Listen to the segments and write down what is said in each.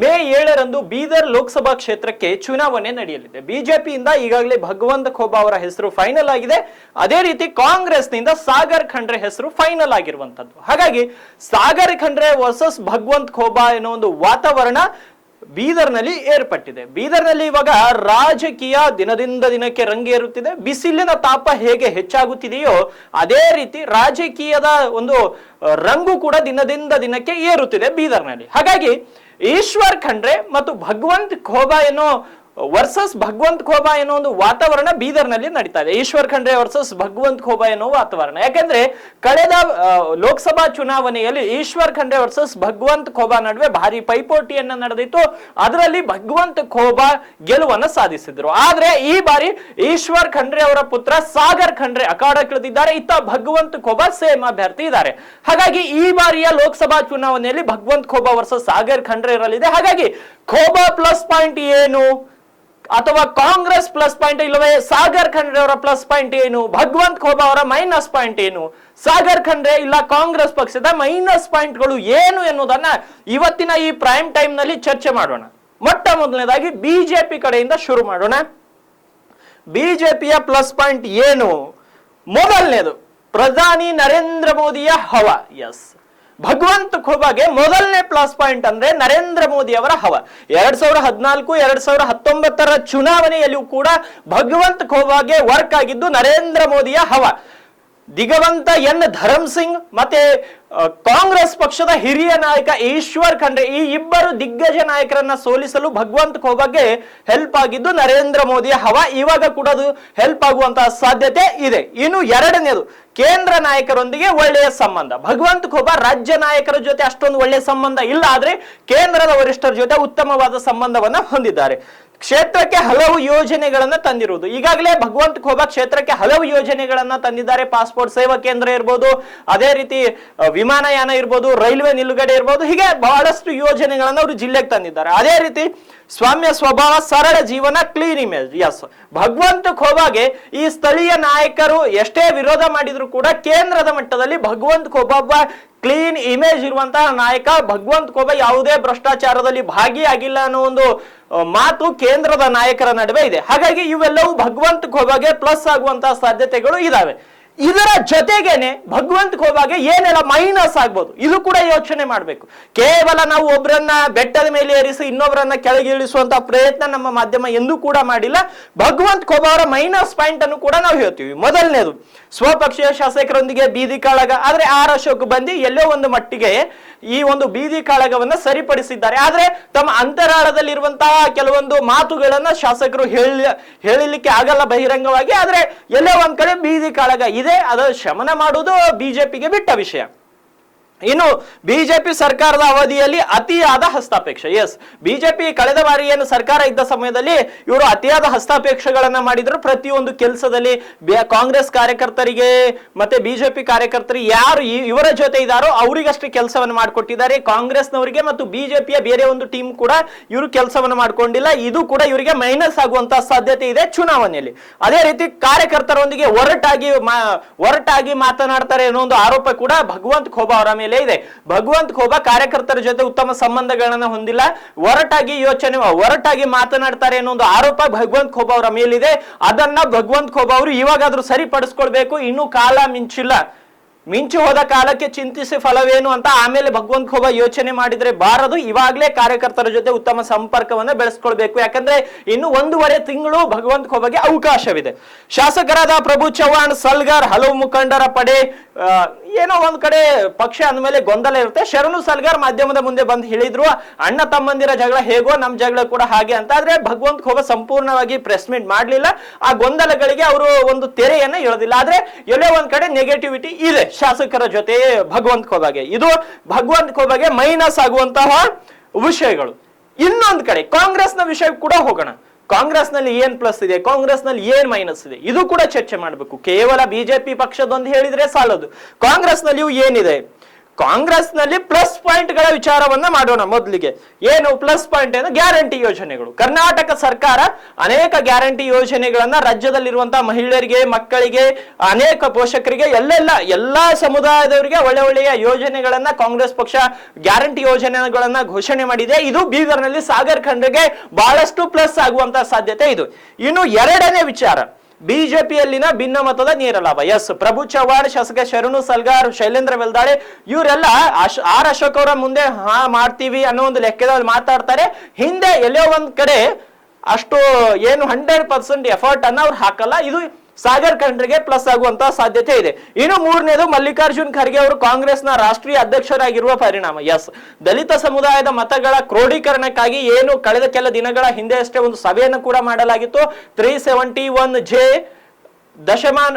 ಮೇ ಏಳರಂದು ಬೀದರ್ ಲೋಕಸಭಾ ಕ್ಷೇತ್ರಕ್ಕೆ ಚುನಾವಣೆ ನಡೆಯಲಿದೆ. ಬಿಜೆಪಿಯಿಂದ ಈಗಾಗಲೇ ಭಗವಂತ ಖೋಬಾ ಅವರ ಹೆಸರು ಫೈನಲ್ ಆಗಿದೆ. ಅದೇ ರೀತಿ ಕಾಂಗ್ರೆಸ್ನಿಂದ ಸಾಗರ್ ಖಂಡ್ರೆ ಹೆಸರು ಫೈನಲ್ ಆಗಿರುವಂತದ್ದು. ಹಾಗಾಗಿ ಸಾಗರ್ ಖಂಡ್ರೆ ವರ್ಸಸ್ ಭಗವಂತ್ ಖೋಬಾ ಎನ್ನುವ ಒಂದು ವಾತಾವರಣ ಬೀದರ್ನಲ್ಲಿ ಏರ್ಪಟ್ಟಿದೆ. ಬೀದರ್ನಲ್ಲಿ ಇವಾಗ ರಾಜಕೀಯ ದಿನದಿಂದ ದಿನಕ್ಕೆ ರಂಗೇರುತ್ತಿದೆ. ಬಿಸಿಲಿನ ತಾಪ ಹೇಗೆ ಹೆಚ್ಚಾಗುತ್ತಿದೆಯೋ ಅದೇ ರೀತಿ ರಾಜಕೀಯದ ಒಂದು ರಂಗು ಕೂಡ ದಿನದಿಂದ ದಿನಕ್ಕೆ ಏರುತ್ತಿದೆ ಬೀದರ್ನಲ್ಲಿ. ಹಾಗಾಗಿ ಈಶ್ವರ್ ಖಂಡ್ರೆ ಮತ್ತು ಭಗವಂತ್ ಖೋಬಾ ಏನೋ ವರ್ಸಸ್ ಭಗವಂತ ಖೋಬಾ ಏನೋ ಒಂದು ವಾತಾವರಣ ಬೀದರ್ನಲ್ಲಿ ನಡೀತಾ ಇದೆ. ಈಶ್ವರ್ ಖಂಡ್ರೆ ವರ್ಸಸ್ ಭಗವಂತ ಖೋಬಾ ಎನ್ನುವ ವಾತಾವರಣ. ಯಾಕೆಂದ್ರೆ ಕಳೆದ ಲೋಕಸಭಾ ಚುನಾವಣೆಯಲ್ಲಿ ಈಶ್ವರ್ ಖಂಡ್ರೆ ವರ್ಸಸ್ ಭಗವಂತ ಖೋಬಾ ನಡುವೆ ಭಾರಿ ಪೈಪೋಟಿಯನ್ನ ನಡೆದಿತ್ತು. ಅದರಲ್ಲಿ ಭಗವಂತ ಖೋಬಾ ಗೆಲುವನ್ನ ಸಾಧಿಸಿದ್ರು. ಆದ್ರೆ ಈ ಬಾರಿ ಈಶ್ವರ್ ಖಂಡ್ರೆ ಅವರ ಪುತ್ರ ಸಾಗರ್ ಖಂಡ್ರೆ ಅಖಾಡಕ್ಕಿಳಿದಿದ್ದಾರೆ ಇತ್ತ ಭಗವಂತ ಖೋಬಾ ಸೇಮ್ ಅಭ್ಯರ್ಥಿ ಇದ್ದಾರೆ. ಹಾಗಾಗಿ ಈ ಬಾರಿಯ ಲೋಕಸಭಾ ಚುನಾವಣೆಯಲ್ಲಿ ಭಗವಂತ್ ಖೋಬಾ ವರ್ಸಸ್ ಸಾಗರ್ ಖಂಡ್ರೆ ಇರಲಿದೆ. ಹಾಗಾಗಿ ಖೋಬಾ ಪ್ಲಸ್ ಪಾಯಿಂಟ್ ಏನು? ಅಥವಾ ಕಾಂಗ್ರೆಸ್ ಪ್ಲಸ್ ಪಾಯಿಂಟ್ ಇಲ್ಲವೇ ಸಾಗರ್ ಖಂಡ್ರೆ ಅವರ ಪ್ಲಸ್ ಪಾಯಿಂಟ್ ಏನು? ಭಗವಂತ ಖೋಬಾ ಅವರ ಮೈನಸ್ ಪಾಯಿಂಟ್ ಏನು? ಸಾಗರ್ ಖಂಡ್ರೆ ಇಲ್ಲ ಕಾಂಗ್ರೆಸ್ ಪಕ್ಷದ ಮೈನಸ್ ಪಾಯಿಂಟ್ಗಳು ಏನು ಎನ್ನುವುದನ್ನ ಇವತ್ತಿನ ಈ ಪ್ರೈಮ್ ಟೈಮ್ನಲ್ಲಿ ಚರ್ಚೆ ಮಾಡೋಣ. ಮೊಟ್ಟ ಮೊದಲನೇದಾಗಿ ಬಿಜೆಪಿ ಕಡೆಯಿಂದ ಶುರು ಮಾಡೋಣ. ಬಿಜೆಪಿಯ ಪ್ಲಸ್ ಪಾಯಿಂಟ್ ಏನು? ಮೊದಲನೇದು, ಪ್ರಧಾನಿ ನರೇಂದ್ರ ಮೋದಿಯ ಹವ. ಎಸ್ ಭಗವಂತ ಖೋಬಾಗೆ ಮೊದಲನೇ ಪ್ಲಸ್ ಪಾಯಿಂಟ್ ಅಂದ್ರೆ ನರೇಂದ್ರ ಮೋದಿ ಅವರ ಹವ. ಎರಡ್ ಸಾವಿರ ಹದಿನಾಲ್ಕು, ಎರಡ್ ಸಾವಿರ ಹತ್ತೊಂಬತ್ತರ ಚುನಾವಣೆಯಲ್ಲಿಯೂ ಕೂಡ ಭಗವಂತ ಖೋಬಾಗೆ ವರ್ಕ್ ಆಗಿದ್ದು ನರೇಂದ್ರ ಮೋದಿಯ ಹವ. ದಿಗವಂತ ಎನ್ ಧರಮ್ ಸಿಂಗ್, ಮತ್ತೆ ಕಾಂಗ್ರೆಸ್ ಪಕ್ಷದ ಹಿರಿಯ ನಾಯಕ ಈಶ್ವರ್ ಖಂಡ್ರೆ ಈ ಇಬ್ಬರು ದಿಗ್ಗಜ ನಾಯಕರನ್ನ ಸೋಲಿಸಲು ಭಗವಂತ ಖೋಬಾಗೆ ಹೆಲ್ಪ್ ಆಗಿದ್ದು ನರೇಂದ್ರ ಮೋದಿಯ ಹವ. ಇವಾಗ ಕೂಡ ಅದು ಹೆಲ್ಪ್ ಆಗುವಂತಹ ಸಾಧ್ಯತೆ ಇದೆ. ಇನ್ನು ಎರಡನೇದು, ಕೇಂದ್ರ ನಾಯಕರೊಂದಿಗೆ ಒಳ್ಳೆಯ ಸಂಬಂಧ. ಭಗವಂತ ಖೋಬಾ ರಾಜ್ಯ ನಾಯಕರ ಜೊತೆ ಅಷ್ಟೊಂದು ಒಳ್ಳೆಯ ಸಂಬಂಧ ಇಲ್ಲ, ಆದ್ರೆ ಕೇಂದ್ರದ ವರಿಷ್ಠರ ಜೊತೆ ಉತ್ತಮವಾದ ಸಂಬಂಧವನ್ನ ಹೊಂದಿದ್ದಾರೆ. ಕ್ಷೇತ್ರಕ್ಕೆ ಹಲವು ಯೋಜನೆಗಳನ್ನ ತಂದಿರುವುದು. ಈಗಾಗಲೇ ಭಗವಂತ ಖೋಬಾ ಕ್ಷೇತ್ರಕ್ಕೆ ಹಲವು ಯೋಜನೆಗಳನ್ನ ತಂದಿದ್ದಾರೆ. ಪಾಸ್ಪೋರ್ಟ್ ಸೇವಾ ಕೇಂದ್ರ ಇರ್ಬೋದು, ಅದೇ ರೀತಿ ವಿಮಾನಯಾನ ಇರ್ಬೋದು, ರೈಲ್ವೆ ನಿಲುಗಡೆ ಇರ್ಬೋದು, ಹೀಗೆ ಬಹಳಷ್ಟು ಯೋಜನೆಗಳನ್ನ ಅವರು ಜಿಲ್ಲೆಗೆ ತಂದಿದ್ದಾರೆ. ಅದೇ ರೀತಿ, ಸ್ವಾಮ್ಯ ಸ್ವಭಾವ, ಸರಳ ಜೀವನ ಕ್ಲೀನ್ ಇಮೇಜ್ ಎಸ್ ಭಗವಂತ ಖೋಬಾಗೆ ಈ ಸ್ಥಳೀಯ ನಾಯಕರು ಎಷ್ಟೇ ವಿರೋಧ ಮಾಡಿದ್ರು ಕೂಡ ಕೇಂದ್ರದ ಮಟ್ಟದಲ್ಲಿ ಭಗವಂತ ಖೋಬಾ ಕ್ಲೀನ್ ಇಮೇಜ್ ಇರುವಂತಹ ನಾಯಕ ಭಗವಂತ್ ಕೋಬೆ ಯಾವುದೇ ಭ್ರಷ್ಟಾಚಾರದಲ್ಲಿ ಭಾಗಿಯಾಗಿಲ್ಲ ಅನ್ನೋ ಒಂದು ಮಾತು ಕೇಂದ್ರದ ನಾಯಕರ ನಡುವೆ ಇದೆ. ಹಾಗಾಗಿ ಇವೆಲ್ಲವೂ ಭಗವಂತ್ ಖೋಬಾಗೆ ಪ್ಲಸ್ ಆಗುವಂತಹ ಸಾಧ್ಯತೆಗಳು ಇದಾವೆ. ಇದರ ಜೊತೆಗೇನೆ ಭಗವಂತ ಹೋಗುವಾಗ ಏನೆಲ್ಲ ಮೈನಸ್ ಆಗ್ಬೋದು, ಇದು ಕೂಡ ಯೋಚನೆ ಮಾಡಬೇಕು. ಕೇವಲ ನಾವು ಒಬ್ಬರನ್ನ ಬೆಟ್ಟದ ಮೇಲೆ ಏರಿಸಿ ಇನ್ನೊಬ್ಬರನ್ನ ಕೆಳಗೆ ಇಳಿಸುವಂತ ಪ್ರಯತ್ನ ನಮ್ಮ ಮಾಧ್ಯಮ ಎಂದೂ ಕೂಡ ಮಾಡಿಲ್ಲ. ಭಗವಂತ ಕೋಬಾ ಮೈನಸ್ ಪಾಯಿಂಟ್ ಅನ್ನು ಕೂಡ ನಾವು ಹೇಳ್ತೀವಿ. ಮೊದಲನೇದು, ಸ್ವಪಕ್ಷೀಯ ಶಾಸಕರೊಂದಿಗೆ ಬೀದಿ ಕಾಳಗ, ಆದ್ರೆ ಆರ್ ಅಶೋಕ್ ಬಂದು ಎಲ್ಲೋ ಒಂದು ಮಟ್ಟಿಗೆ ಈ ಒಂದು ಬೀದಿ ಕಾಳಗವನ್ನ ಸರಿಪಡಿಸಿದ್ದಾರೆ. ಆದ್ರೆ ತಮ್ಮ ಅಂತರಾಳದಲ್ಲಿರುವಂತಹ ಕೆಲವೊಂದು ಮಾತುಗಳನ್ನ ಶಾಸಕರು ಹೇಳಿ, ಹೇಳಲಿಕ್ಕೆ ಆಗಲ್ಲ ಬಹಿರಂಗವಾಗಿ. ಆದ್ರೆ ಎಲ್ಲೋ ಒಂದ್ ಕಡೆ ಬೀದಿ ಕಾಳಗ ಇದೆ. ಅದರ ಶಮನ ಮಾಡುವುದು ಬಿಜೆಪಿಗೆ ಬಿಟ್ಟ ವಿಷಯ. ಇನ್ನು ಬಿಜೆಪಿ ಸರ್ಕಾರದ ಅವಧಿಯಲ್ಲಿ ಅತಿಯಾದ ಹಸ್ತಾಪೇಕ್ಷೆ. ಎಸ್ ಬಿಜೆಪಿ ಕಳೆದ ಬಾರಿ ಏನು ಸರ್ಕಾರ ಇದ್ದ ಸಮಯದಲ್ಲಿ ಇವರು ಅತಿಯಾದ ಹಸ್ತಾಪೇಕ್ಷೆಗಳನ್ನ ಮಾಡಿದ್ರು. ಪ್ರತಿಯೊಂದು ಕೆಲಸದಲ್ಲಿ ಕಾಂಗ್ರೆಸ್ ಕಾರ್ಯಕರ್ತರಿಗೆ ಮತ್ತೆ ಬಿಜೆಪಿ ಕಾರ್ಯಕರ್ತರಿಗೆ ಯಾರು ಇವರ ಜೊತೆ ಇದ್ದಾರೋ ಅವರಿಗಷ್ಟೇ ಕೆಲಸವನ್ನು ಮಾಡಿಕೊಟ್ಟಿದ್ದಾರೆ. ಕಾಂಗ್ರೆಸ್ನವರಿಗೆ ಮತ್ತು ಬಿಜೆಪಿಯ ಬೇರೆ ಒಂದು ಟೀಮ್ ಕೂಡ ಇವರು ಕೆಲಸವನ್ನು ಮಾಡ್ಕೊಂಡಿಲ್ಲ. ಇದು ಕೂಡ ಇವರಿಗೆ ಮೈನಸ್ ಆಗುವಂತಹ ಸಾಧ್ಯತೆ ಇದೆ ಚುನಾವಣೆಯಲ್ಲಿ. ಅದೇ ರೀತಿ ಕಾರ್ಯಕರ್ತರೊಂದಿಗೆ ಒರಟಾಗಿ ಒರಟಾಗಿ ಮಾತನಾಡ್ತಾರೆ ಅನ್ನೋ ಒಂದು ಆರೋಪ ಕೂಡ ಭಗವಂತ್ ಖೋಬಾ ಅವರ ಮೇಲೆ ಇದೆ. ಭಗವಂತ್ ಖೋಬಾ ಕಾರ್ಯಕರ್ತರ ಜೊತೆ ಉತ್ತಮ ಸಂಬಂಧಗಳನ್ನ ಹೊಂದಿಲ್ಲ. ಒರಟಾಗಿ ಯೋಚನೆ, ಒರಟಾಗಿ ಮಾತನಾಡ್ತಾರೆ ಅನ್ನೋ ಒಂದು ಆರೋಪ ಭಗವಂತ್ ಖೋಬಾ ಅವರ ಮೇಲಿದೆ. ಅದನ್ನ ಭಗವಂತ್ ಖೋಬಾ ಅವರು ಇವಾಗಾದ್ರೂ ಸರಿಪಡಿಸ್ಕೊಳ್ಬೇಕು. ಇನ್ನೂ ಕಾಲ ಮಿಂಚಿಲ್ಲ. ಮಿಂಚು ಹೋದ ಕಾಲಕ್ಕೆ ಚಿಂತಿಸಿ ಫಲವೇನು ಅಂತ ಆಮೇಲೆ ಭಗವಂತ ಖೋಬ ಯೋಚನೆ ಮಾಡಿದ್ರೆ ಬಾರದು. ಇವಾಗಲೇ ಕಾರ್ಯಕರ್ತರ ಜೊತೆ ಉತ್ತಮ ಸಂಪರ್ಕವನ್ನ ಬೆಳೆಸ್ಕೊಳ್ಬೇಕು. ಯಾಕಂದ್ರೆ ಇನ್ನು ಒಂದೂವರೆ ತಿಂಗಳು ಭಗವಂತ ಖೋಬಗೆ ಅವಕಾಶವಿದೆ. ಶಾಸಕರಾದ ಪ್ರಭು ಚವ್ಹಾಣ್, ಸಲ್ಗಾರ್, ಹಲವು ಮುಖಂಡರ ಪಡೆ ಏನೋ ಒಂದ್ ಕಡೆ ಪಕ್ಷ ಅಂದಮೇಲೆ ಗೊಂದಲ ಇರುತ್ತೆ. ಶರಣು ಸಲ್ಗಾರ್ ಮಾಧ್ಯಮದ ಮುಂದೆ ಬಂದು ಹೇಳಿದ್ರು, ಅಣ್ಣ ತಮ್ಮಂದಿರ ಜಗಳ ಹೇಗೋ ನಮ್ ಜಗಳ ಕೂಡ ಹಾಗೆ ಅಂತ. ಆದ್ರೆ ಭಗವಂತ ಖೋಬ ಸಂಪೂರ್ಣವಾಗಿ ಪ್ರೆಸ್ ಮೀಟ್ ಮಾಡ್ಲಿಲ್ಲ. ಆ ಗೊಂದಲಗಳಿಗೆ ಅವರು ಒಂದು ತೆರೆಯನ್ನ ಹೇಳೋದಿಲ್ಲ ಆದ್ರೆ ಎಲ್ಲೋ ಒಂದ್ ಕಡೆ ನೆಗೆಟಿವಿಟಿ ಇದೆ. ಶಾಸಕರ ಜೊತೆ ಭಗವಂತ ಕೋಬಾಗೆ ಇದು ಭಗವಂತ ಕೋಬಾಗೆ ಮೈನಸ್ ಆಗುವಂತಹ ವಿಷಯಗಳು. ಇನ್ನೊಂದ್ ಕಡೆ ಕಾಂಗ್ರೆಸ್ನ ವಿಷಯ ಕೂಡ ಹೋಗೋಣ. ಕಾಂಗ್ರೆಸ್ನಲ್ಲಿ ಏನ್ ಪ್ಲಸ್ ಇದೆ? ಕಾಂಗ್ರೆಸ್ನಲ್ಲಿ ಏನ್ ಮೈನಸ್ ಇದೆ? ಇದು ಕೂಡ ಚರ್ಚೆ ಮಾಡಬೇಕು. ಕೇವಲ ಬಿಜೆಪಿ ಪಕ್ಷದೊಂದು ಹೇಳಿದ್ರೆ ಸಾಲದು. ಕಾಂಗ್ರೆಸ್ ನಲ್ಲಿಯೂ ಏನಿದೆ? ಕಾಂಗ್ರೆಸ್ನಲ್ಲಿ ಪ್ಲಸ್ ಪಾಯಿಂಟ್ಗಳ ವಿಚಾರವನ್ನ ಮಾಡೋಣ ಮೊದಲಿಗೆ. ಏನು ಪ್ಲಸ್ ಪಾಯಿಂಟ್ ಏನು ಗ್ಯಾರಂಟಿ ಯೋಜನೆಗಳು. ಕರ್ನಾಟಕ ಸರ್ಕಾರ ಅನೇಕ ಗ್ಯಾರಂಟಿ ಯೋಜನೆಗಳನ್ನ ರಾಜ್ಯದಲ್ಲಿರುವಂತಹ ಮಹಿಳೆಯರಿಗೆ, ಮಕ್ಕಳಿಗೆ, ಅನೇಕ ಪೋಷಕರಿಗೆ, ಎಲ್ಲೆಲ್ಲ, ಎಲ್ಲಾ ಸಮುದಾಯದವರಿಗೆ ಒಳ್ಳೆ ಒಳ್ಳೆಯ ಯೋಜನೆಗಳನ್ನ ಕಾಂಗ್ರೆಸ್ ಪಕ್ಷ ಗ್ಯಾರಂಟಿ ಯೋಜನೆಗಳನ್ನ ಘೋಷಣೆ ಮಾಡಿದೆ. ಇದು ಬೀದರ್ನಲ್ಲಿ ಸಾಗರ್ ಖಂಡ್ರಿಗೆ ಬಹಳಷ್ಟು ಪ್ಲಸ್ ಆಗುವಂತಹ ಸಾಧ್ಯತೆ ಇದು. ಇನ್ನು ಎರಡನೇ ವಿಚಾರ. ಬಿಜೆಪಿಯಲ್ಲಿನ ಭಿನ್ನಮತದ ನೇರ ಲಾಭ. ಎಸ್, ಪ್ರಭು ಚವ್ಹಾಣ್, ಶಾಸಕ ಶರಣು ಸಲ್ಗಾರ್, ಶೈಲೇಂದ್ರ ವೆಲ್ದಾಳೆ, ಇವರೆಲ್ಲ ಆರ್ ಅಶೋಕ್ ಅವರ ಮುಂದೆ, ಹಾ, ಮಾಡ್ತೀವಿ ಅನ್ನೋ ಒಂದು ಲೆಕ್ಕದಲ್ಲಿ ಮಾತಾಡ್ತಾರೆ. ಹಿಂದೆ ಎಲ್ಲೋ ಒಂದ್ ಕಡೆ ಅಷ್ಟು ಏನು ಹಂಡ್ರೆಡ್ ಪರ್ಸೆಂಟ್ ಎಫರ್ಟ್ ಅನ್ನ ಅವ್ರು ಹಾಕಲ್ಲ. ಇದು ಸಾಗರ್ ಖಂಡ್ರಿಗೆ ಪ್ಲಸ್ ಆಗುವಂತಹ ಸಾಧ್ಯತೆ ಇದೆ. ಇನ್ನು ಮೂರನೇದು ಮಲ್ಲಿಕಾರ್ಜುನ್ ಖರ್ಗೆ ಅವರು ಕಾಂಗ್ರೆಸ್ನ ರಾಷ್ಟ್ರೀಯ ಅಧ್ಯಕ್ಷರಾಗಿರುವ ಪರಿಣಾಮ. ಎಸ್, ದಲಿತ ಸಮುದಾಯದ ಮತಗಳ ಕ್ರೋಢೀಕರಣಕ್ಕಾಗಿ ಏನು ಕಳೆದ ಕೆಲ ದಿನಗಳ ಹಿಂದೆ ಅಷ್ಟೇ ಒಂದು ಸಭೆಯನ್ನು ಕೂಡ ಮಾಡಲಾಗಿತ್ತು. ತ್ರೀ ಸೆವೆಂಟಿ ಒನ್ ಜೆ ದಶಮಾನ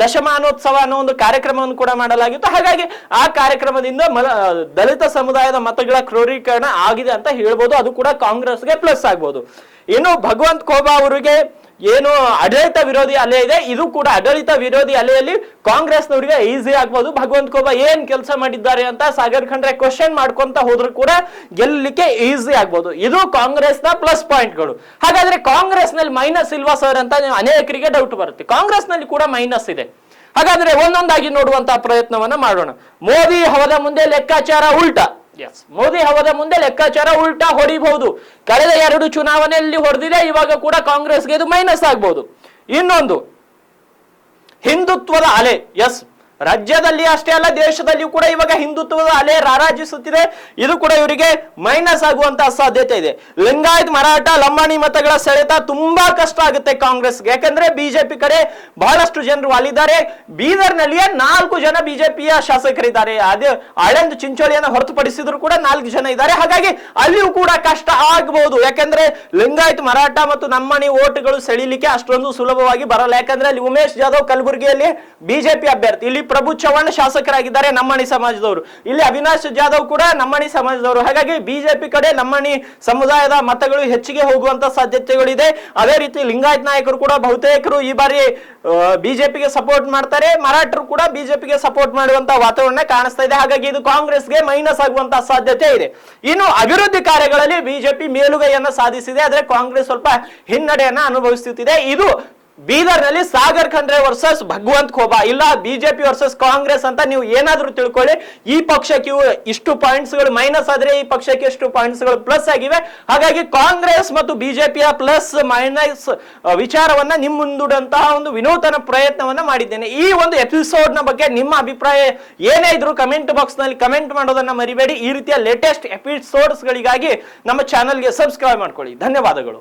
ದಶಮಾನೋತ್ಸವ ಅನ್ನೋ ಒಂದು ಕಾರ್ಯಕ್ರಮವನ್ನು ಕೂಡ ಮಾಡಲಾಗಿತ್ತು. ಹಾಗಾಗಿ ಆ ಕಾರ್ಯಕ್ರಮದಿಂದ ದಲಿತ ಸಮುದಾಯದ ಮತಗಳ ಕ್ರೋಢೀಕರಣ ಆಗಿದೆ ಅಂತ ಹೇಳ್ಬೋದು. ಅದು ಕೂಡ ಕಾಂಗ್ರೆಸ್ಗೆ ಪ್ಲಸ್ ಆಗ್ಬೋದು. ಇನ್ನು ಭಗವಂತ್ ಕೋಬಾ ಅವರಿಗೆ ಏನು ಆಡಳಿತ ವಿರೋಧಿ ಅಲೆ ಇದೆ, ಇದು ಕೂಡ ಆಡಳಿತ ವಿರೋಧಿ ಅಲೆಯಲ್ಲಿ ಕಾಂಗ್ರೆಸ್ನವರಿಗೆ ಈಸಿ ಆಗ್ಬೋದು. ಭಗವಂತ ಕೋಬಾ ಏನ್ ಕೆಲಸ ಮಾಡಿದ್ದಾರೆ ಅಂತ ಸಾಗರ್ ಖಂಡ್ರೆ ಕ್ವಶನ್ ಮಾಡ್ಕೊಂತ ಹೋದ್ರು ಕೂಡ ಗೆಲ್ಲಲಿಕ್ಕೆ ಈಸಿ ಆಗ್ಬೋದು. ಇದು ಕಾಂಗ್ರೆಸ್ನ ಪ್ಲಸ್ ಪಾಯಿಂಟ್ಗಳು ಹಾಗಾದ್ರೆ ಕಾಂಗ್ರೆಸ್ನಲ್ಲಿ ಮೈನಸ್ ಇಲ್ವಾ ಸರ್ ಅಂತ ಅನೇಕರಿಗೆ ಡೌಟ್ ಬರುತ್ತೆ. ಕಾಂಗ್ರೆಸ್ನಲ್ಲಿ ಕೂಡ ಮೈನಸ್ ಇದೆ. ಹಾಗಾದ್ರೆ ಒಂದೊಂದಾಗಿ ನೋಡುವಂತಹ ಪ್ರಯತ್ನವನ್ನ ಮಾಡೋಣ. ಮೋದಿ ಹವದ ಮುಂದೆ ಲೆಕ್ಕಾಚಾರ ಉಲ್ಟಾ. ಮೋದಿ ಅವರ ಮುಂದೆ ಲೆಕ್ಕಾಚಾರ ಉಲ್ಟಾ ಹೊಡಿಬಹುದು. ಕಳೆದ ಎರಡು ಚುನಾವಣೆಯಲ್ಲಿ ಹೊಡೆದಿದೆ, ಇವಾಗ ಕೂಡ ಕಾಂಗ್ರೆಸ್ಗೆ ಇದು ಮೈನಸ್ ಆಗ್ಬಹುದು ಇನ್ನೊಂದು, ಹಿಂದುತ್ವದ ಅಲೆ. ಎಸ್ ರಾಜ್ಯದಲ್ಲಿ ಅಷ್ಟೇ ಅಲ್ಲ ದೇಶದಲ್ಲಿ ಕೂಡ ಇವಾಗ ಹಿಂದುತ್ವದ ಅಲೆ ರಾರಾಜಿಸುತ್ತಿದೆ. ಇದು ಕೂಡ ಇವರಿಗೆ ಮೈನಸ್ ಆಗುವಂತಹ ಸಾಧ್ಯತೆ ಇದೆ. ಲಿಂಗಾಯತ್ ಮರಾಠ, ಲಂಬಾಣಿ ಮತಗಳ ಸೆಳೆತ ತುಂಬಾ ಕಷ್ಟ ಆಗುತ್ತೆ ಕಾಂಗ್ರೆಸ್ಗೆ. ಯಾಕಂದ್ರೆ ಬಿಜೆಪಿ ಕಡೆ ಬಹಳಷ್ಟು ಜನರು ಅಲ್ಲಿದ್ದಾರೆ ಬೀದರ್ನಲ್ಲಿಯೇ ನಾಲ್ಕು ಜನ ಬಿಜೆಪಿಯ ಶಾಸಕರಿದ್ದಾರೆ. ಅದೇ ಆಳಂದ್ ಚಿಂಚೋಳಿಯನ್ನು ಹೊರತುಪಡಿಸಿದ್ರು ಕೂಡ ನಾಲ್ಕು ಜನ ಇದ್ದಾರೆ. ಹಾಗಾಗಿ ಅಲ್ಲಿಯೂ ಕೂಡ ಕಷ್ಟ ಆಗಬಹುದು ಯಾಕಂದ್ರೆ ಲಿಂಗಾಯತ್ ಮರಾಠ ಮತ್ತು ನಮ್ಮಣಿ ಓಟ್ಗಳು ಸೆಳಿಲಿಕ್ಕೆ ಅಷ್ಟೊಂದು ಸುಲಭವಾಗಿ ಬರಲ್ಲ. ಯಾಕಂದ್ರೆ ಅಲ್ಲಿ ಉಮೇಶ್ ಜಾಧವ್ ಕಲಬುರಗಿಯಲ್ಲಿ ಬಿಜೆಪಿ ಅಭ್ಯರ್ಥಿ. ಇಲ್ಲಿ ಪ್ರಭು ಚವ್ಹಾಣ್ ಶಾಸಕರಾಗಿದ್ದಾರೆ ನಮ್ಮಣಿ ಸಮಾಜದವರು. ಇಲ್ಲಿ ಅವಿನಾಶ್ ಜಾಧವ್ ಕೂಡ ನಮ್ಮಣಿ ಸಮಾಜದವರು. ಹಾಗಾಗಿ ಬಿಜೆಪಿ ಕಡೆ ನಮ್ಮಣಿ ಸಮುದಾಯದ ಮತಗಳು ಹೆಚ್ಚಿಗೆ ಹೋಗುವಂತ ಸಾಧ್ಯತೆಗಳಿದೆ. ಅದೇ ರೀತಿ ಲಿಂಗಾಯತ್ ನಾಯಕರು ಕೂಡ ಬಹುತೇಕರು ಈ ಬಾರಿ ಬಿಜೆಪಿಗೆ ಸಪೋರ್ಟ್ ಮಾಡ್ತಾರೆ. ಮರಾಠರು ಕೂಡ ಬಿಜೆಪಿಗೆ ಸಪೋರ್ಟ್ ಮಾಡುವಂತ ವಾತಾವರಣ ಕಾಣಿಸ್ತಾ ಇದೆ. ಹಾಗಾಗಿ ಇದು ಕಾಂಗ್ರೆಸ್ಗೆ ಮೈನಸ್ ಆಗುವಂತ ಸಾಧ್ಯತೆ ಇದೆ. ಇನ್ನು ಅಭಿವೃದ್ಧಿ ಕಾರ್ಯಗಳಲ್ಲಿ ಬಿಜೆಪಿ ಮೇಲುಗೈಯನ್ನ ಸಾಧಿಸಿದೆ. ಆದ್ರೆ ಕಾಂಗ್ರೆಸ್ ಸ್ವಲ್ಪ ಹಿನ್ನಡೆಯನ್ನ ಅನುಭವಿಸುತ್ತಿದೆ ಇದು ಬೀದರ್ನಲ್ಲಿ ಸಾಗರ್ ಖಂಡ್ರೆ ವರ್ಸಸ್ ಭಗವಂತ್ ಖೋಬಾ, ಇಲ್ಲ ಬಿಜೆಪಿ ವರ್ಸಸ್ ಕಾಂಗ್ರೆಸ್ ಅಂತ ನೀವು ಏನಾದ್ರೂ ತಿಳ್ಕೊಳ್ಳಿ. ಈ ಪಕ್ಷಕ್ಕೆ ಇಷ್ಟು ಪಾಯಿಂಟ್ಸ್ಗಳು ಮೈನಸ್ ಆದ್ರೆ ಈ ಪಕ್ಷಕ್ಕೆ ಎಷ್ಟು ಪಾಯಿಂಟ್ಸ್ಗಳು ಪ್ಲಸ್ ಆಗಿವೆ. ಹಾಗಾಗಿ ಕಾಂಗ್ರೆಸ್ ಮತ್ತು ಬಿಜೆಪಿಯ ಪ್ಲಸ್ ಮೈನಸ್ ವಿಚಾರವನ್ನ ನಿಮ್ಮ ಮುಂದೂಡುವಂತಹ ಒಂದು ವಿನೂತನ ಪ್ರಯತ್ನವನ್ನ ಮಾಡಿದ್ದೇನೆ. ಈ ಒಂದು ಎಪಿಸೋಡ್ನ ಬಗ್ಗೆ ನಿಮ್ಮ ಅಭಿಪ್ರಾಯ ಏನೇ ಇದ್ರು ಕಮೆಂಟ್ ಬಾಕ್ಸ್ನಲ್ಲಿ ಕಮೆಂಟ್ ಮಾಡೋದನ್ನ ಮರಿಬೇಡಿ. ಈ ರೀತಿಯ ಲೇಟೆಸ್ಟ್ ಎಪಿಸೋಡ್ಸ್ ಗಳಿಗಾಗಿ ನಮ್ಮ ಚಾನಲ್ಗೆ ಸಬ್ಸ್ಕ್ರೈಬ್ ಮಾಡ್ಕೊಳ್ಳಿ. ಧನ್ಯವಾದಗಳು.